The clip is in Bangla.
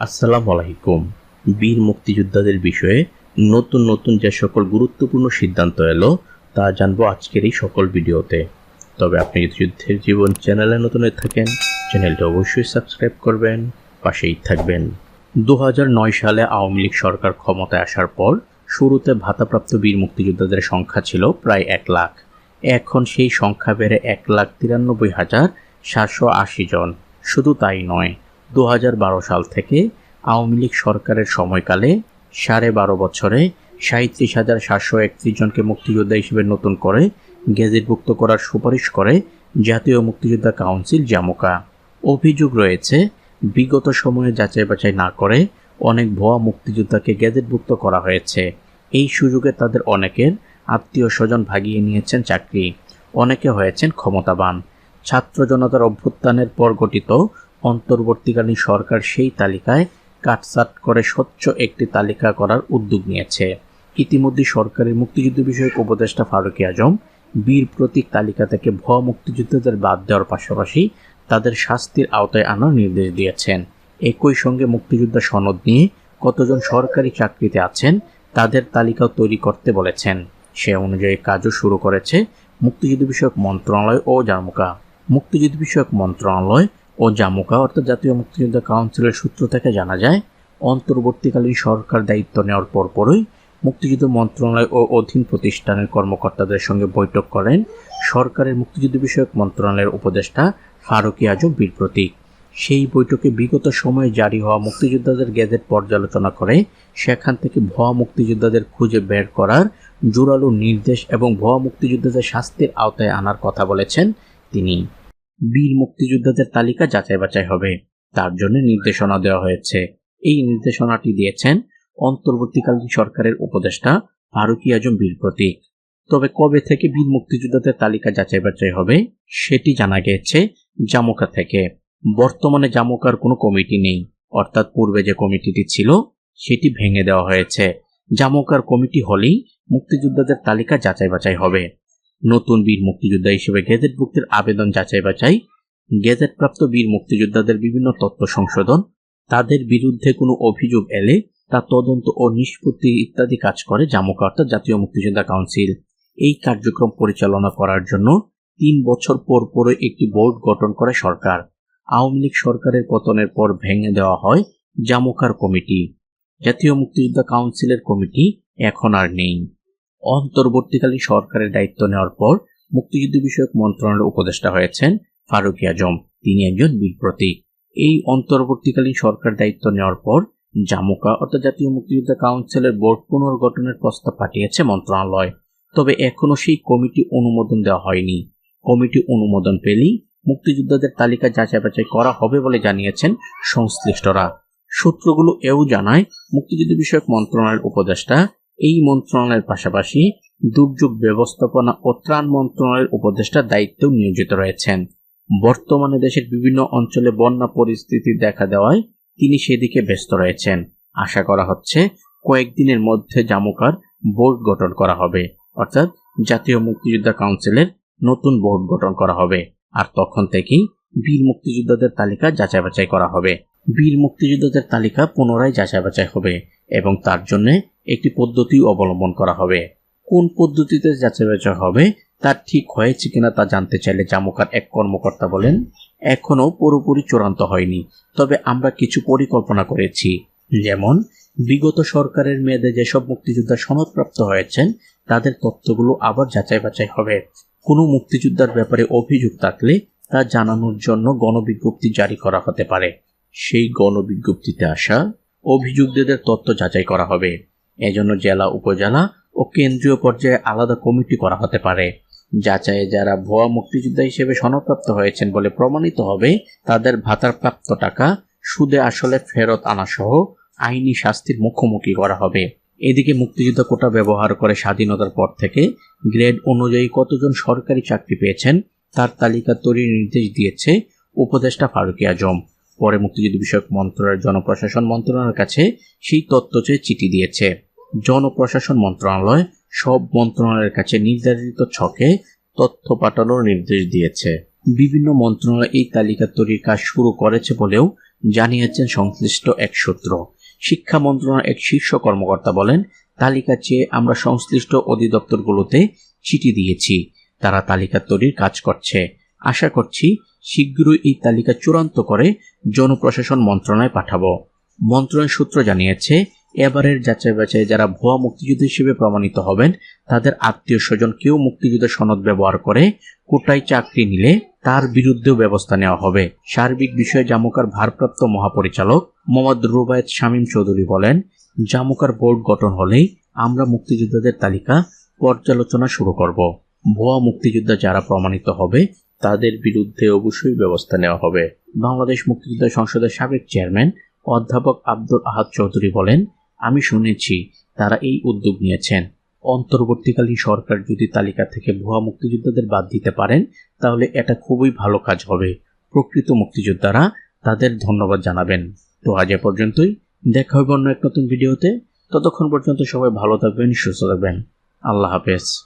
আসসালামু আলাইকুম। বীর মুক্তিযোদ্ধাদের বিষয়ে নতুন নতুন যে সকল গুরুত্বপূর্ণ সিদ্ধান্ত এলো, তা জানব আজকের এই সকল ভিডিওতে। তবে আপনি যদি যুদ্ধের জীবন চ্যানেলে নতুন হয়ে থাকেন, চ্যানেলটি অবশ্যই সাবস্ক্রাইব করবেন, পাশেই থাকবেন। দু সালে আওয়ামী লীগ সরকার ক্ষমতায় আসার পর শুরুতে ভাতাপ্রাপ্ত বীর মুক্তিযোদ্ধাদের সংখ্যা ছিল প্রায় এক লাখ। এখন সেই সংখ্যা বেড়ে এক লাখ তিরানব্বই হাজার সাতশো আশি জন। শুধু তাই নয় দু হাজার বারো সাল থেকে আওয়ামী লীগ সরকারের সময়কালে সাড়ে বারো বছরে সাঁত্রিশ হাজার সাতশো একত্রিশ জনকে মুক্তিযোদ্ধা হিসেবে নতুন করে গেজেটভুক্ত করার সুপারিশ করে জাতীয় মুক্তিযোদ্ধা কাউন্সিল জামুকা। অভিযোগ রয়েছে, বিগত সময়ে যাচাই বাছাই না করে অনেক ভুয়া মুক্তিযোদ্ধাকে গেজেটভুক্ত করা হয়েছে। এই সুযোগে তাদের অনেকের আত্মীয় স্বজন ভাগিয়ে নিয়েছেন চাকরি। অনেকে হয়েছেন ক্ষমতাবান। ছাত্র জনতার অভ্যুত্থানের পর গঠিত অন্তর্বর্তীকালীন সরকার সেই তালিকায় কাটসাট করে স্বচ্ছ একটি তালিকা করার উদ্যোগ নিয়েছে। ইতিমধ্যে সরকারের মুক্তিযুদ্ধ বিষয়ক উপদেষ্টা ফারুকি আজম বীর প্রতীক তালিকা থেকে ভুয়া মুক্তিযোদ্ধাদের বাদ দেওয়ার পাশাপাশি তাদের শাস্তির আওতায় আনার নির্দেশ দিয়েছেন। একই সঙ্গে মুক্তিযোদ্ধা সনদ নিয়ে কতজন সরকারি চাকরিতে আছেন তাদের তালিকাও তৈরি করতে বলেছেন। সে অনুযায়ী কাজও শুরু করেছে মুক্তিযুদ্ধ বিষয়ক মন্ত্রণালয় ও জামুকা। মুক্তিযুদ্ধ বিষয়ক মন্ত্রণালয় ও জামুকা অর্থাৎ জাতীয় মুক্তিযোদ্ধা কাউন্সিলের সূত্র থেকে জানা যায়, অন্তর্বর্তীকালীন সরকার দায়িত্ব নেওয়ার পরপরই মুক্তিযুদ্ধ মন্ত্রণালয় ও অধীন প্রতিষ্ঠানের কর্মকর্তাদের সঙ্গে বৈঠক করেন সরকারের মুক্তিযুদ্ধ বিষয়ক মন্ত্রণালয়ের উপদেষ্টা ফারুকি আজম বীর প্রতীক। সেই বৈঠকে বিগত সময়ে জারি হওয়া মুক্তিযোদ্ধাদের গেজেট পর্যালোচনা করে সেখান থেকে ভুয়া মুক্তিযোদ্ধাদের খুঁজে বের করার জোরালো নির্দেশ এবং ভুয়া মুক্তিযোদ্ধাদের শাস্তির আওতায় আনার কথা বলেছেন তিনি। বীর মুক্তিযোদ্ধাদের তালিকা যাচাই বাছাই হবে। তার জন্য নির্দেশনা দেওয়া হয়েছে। এই নির্দেশনাটি দিয়েছেন অন্তর্বর্তীকালীন সরকারের উপদেষ্টা ফারুকি আজম বীর প্রতীক। তবে কবে থেকে বীর মুক্তিযোদ্ধাদের তালিকা যাচাই বাছাই হবে সেটি জানা গেছে জামুকা থেকে। বর্তমানে জামুকার কোনো কমিটি নেই। অর্থাৎ পূর্বে যে কমিটিটি ছিল, সেটি ভেঙে দেওয়া হয়েছে। জামুকার কমিটি হলেই মুক্তিযোদ্ধাদের তালিকা যাচাই বাছাই হবে। নতুন বীর মুক্তিযোদ্ধা হিসেবে গেজেটভুক্তির আবেদন যাচাই বাছাই গেজেটপ্রাপ্ত বীর মুক্তিযোদ্ধাদের বিভিন্ন তথ্য সংশোধন, তাদের বিরুদ্ধে কোনো অভিযোগ এলে তা তদন্ত ও নিষ্পত্তি ইত্যাদি কাজ করে জামুকা অর্থাৎ জাতীয় মুক্তিযোদ্ধা কাউন্সিল। এই কার্যক্রম পরিচালনা করার জন্য তিন বছর পর পরে একটি বোর্ড গঠন করে সরকার। আওয়ামী লীগ সরকারের পতনের পর ভেঙে দেওয়া হয় জামুকার কমিটি। জাতীয় মুক্তিযোদ্ধা কাউন্সিলের কমিটি এখন আর নেই। অন্তর্বর্তীকালীন সরকারের দায়িত্ব নেওয়ার পর মুক্তিযুদ্ধ বিষয়ক মন্ত্রণালয়ের উপদেষ্টা হয়েছেন ফারুকি আজম তিনি একজন বীর প্রতীক। এই অন্তর্বর্তীকালীন সরকার দায়িত্ব নেওয়ার পর জামুকা অর্থাৎ জাতীয় মুক্তিযোদ্ধা কাউন্সিলের বোর্ড পুনর্গঠনের প্রস্তাব পাঠিয়েছে মন্ত্রণালয়। তবে এখনও সেই কমিটি অনুমোদন দেওয়া হয়নি। কমিটি অনুমোদন পেলেই মুক্তিযোদ্ধাদের তালিকা যাচাই বাছাই করা হবে বলে জানিয়েছেন সংশ্লিষ্টরা। সূত্রগুলো এও জানায়, মুক্তিযুদ্ধ বিষয়ক মন্ত্রণালয়ের উপদেষ্টা এই মন্ত্রণালয়ের পাশাপাশি দুর্যোগ ব্যবস্থাপনা ও ত্রাণ মন্ত্রণালয়ের উপদেষ্টার দায়িত্বেও নিয়োজিত রয়েছেন। বর্তমানে দেশের বিভিন্ন অঞ্চলে বন্যা পরিস্থিতি দেখা দেওয়ায় তিনি সেদিকে ব্যস্ত রয়েছেন। আশা করা হচ্ছে কয়েকদিনের মধ্যে জামুকার বোর্ড গঠন করা হবে, অর্থাৎ জাতীয় মুক্তিযোদ্ধা কাউন্সিলের নতুন বোর্ড গঠন করা হবে। আর তখন থেকেই বীর মুক্তিযোদ্ধাদের তালিকা যাচাই বাছাই করা হবে। বীর মুক্তিযোদ্ধাদের তালিকা পুনরায় যাচাই বাছাই হবে এবং তার জন্য একটি পদ্ধতি অবলম্বন করা হবে। কোন পদ্ধতিতে যাচাই বাছাই হবে তা ঠিক হয়েছে কিনা তা জানতে চাইলে জামুকার এক কর্মকর্তা বলেন এখনও পুরোপুরি চূড়ান্ত হয়নি, তবে আমরা কিছু পরিকল্পনা করেছি। যেমন, বিগত সরকারের মেয়াদে যেসব মুক্তিযোদ্ধা সনদপ্রাপ্ত হয়েছেন, তাদের তথ্যগুলো আবার যাচাই বাছাই হবে। কোনো মুক্তিযোদ্ধার ব্যাপারে অভিযোগ থাকলে তা জানানোর জন্য গণবিজ্ঞপ্তি জারি করা হতে পারে। সেই গণবিজ্ঞপ্তিতে আসা অভিযুক্তদের তথ্য যাচাই করা হবে। এজন্য জেলা উপজেলা ও কেন্দ্রীয় পর্যায়ে আলাদা কমিটি করা হতে পারে। যাচাইয়ে যারা ভুয়া মুক্তিযোদ্ধা হিসেবে সনদপ্রাপ্ত হয়েছেন বলে প্রমাণিত হবে, তাদের ভাতার প্রাপ্ত টাকা সুদে আসলে ফেরত আনা সহ আইনি শাস্তির মুখোমুখি করা হবে। এদিকে মুক্তিযুদ্ধ কোটা ব্যবহার করে স্বাধীনতার পর থেকে গ্রেড অনুযায়ী কতজন সরকারি চাকরি পেয়েছেন, তার তালিকা তৈরির নির্দেশ দিয়েছে উপদেষ্টা ফারুকি আজম। পরে মুক্তিযুদ্ধ বিষয়ক মন্ত্রণালয়ের জনপ্রশাসন মন্ত্রণালয়ের কাছে সেই তথ্য চেয়ে চিঠি দিয়েছে। জনপ্রশাসন মন্ত্রণালয় সব মন্ত্রণালয়ের কাছে নির্ধারিত ছকে তথ্য পাঠানোর নির্দেশ দিয়েছে। বিভিন্ন মন্ত্রণালয় এই তালিকা তৈরির কাজ শুরু করেছে বলেও জানিয়েছেন সংশ্লিষ্ট এক সূত্র। শিক্ষা মন্ত্রণালয়ের এক শীর্ষ কর্মকর্তা বলেন, তালিকা চেয়ে আমরা সংশ্লিষ্ট অধিদপ্তরগুলোতে চিঠি দিয়েছি। তারা তালিকা তৈরির কাজ করছে। আশা করছি শীঘ্রই এই তালিকা চূড়ান্ত করে জনপ্রশাসন মন্ত্রণালয়ে পাঠাবো। মন্ত্রণালয় সূত্র জানিয়েছে, এবারের যাচাই বাছাই যারা ভুয়া মুক্তিযুদ্ধ হিসেবে প্রমাণিত হবেন, তাদের আত্মীয় স্বজন কেউ মুক্তিযুদ্ধের সনদ ব্যবহার করে কোটায় চাকরি নিলে তার বিরুদ্ধেও ব্যবস্থা নেওয়া হবে। সার্বিক বিষয়ে জামুকার ভারপ্রাপ্ত মহাপরিচালক মোহাম্মদ রুবায়ত শামীম চৌধুরী বলেন, জামুকার বোর্ড গঠন হলেই আমরা মুক্তিযোদ্ধাদের তালিকা পর্যালোচনা শুরু করব। ভুয়া মুক্তিযোদ্ধা যারা প্রমাণিত হবে তাদের বিরুদ্ধে অবশ্যই ব্যবস্থা নেওয়া হবে। বাংলাদেশ মুক্তিযোদ্ধা সংসদের সাবেক চেয়ারম্যান অধ্যাপক আব্দুল আহাদ চৌধুরী বলেন, আমি শুনেছি তারা এই উদ্যোগ নিয়েছেন। অন্তর্বর্তীকালীন সরকার যদি তালিকা থেকে ভুয়া মুক্তিযোদ্ধাদের বাদ দিতে পারেন, তাহলে এটা খুবই ভালো কাজ হবে। প্রকৃত মুক্তিযোদ্ধারা তাদের ধন্যবাদ জানাবেন। তো আজ এ পর্যন্তই। দেখা হবে অন্য এক নতুন ভিডিওতে। ততক্ষণ পর্যন্ত সবাই ভালো থাকবেন, সুস্থ থাকবেন। আল্লাহ হাফেজ।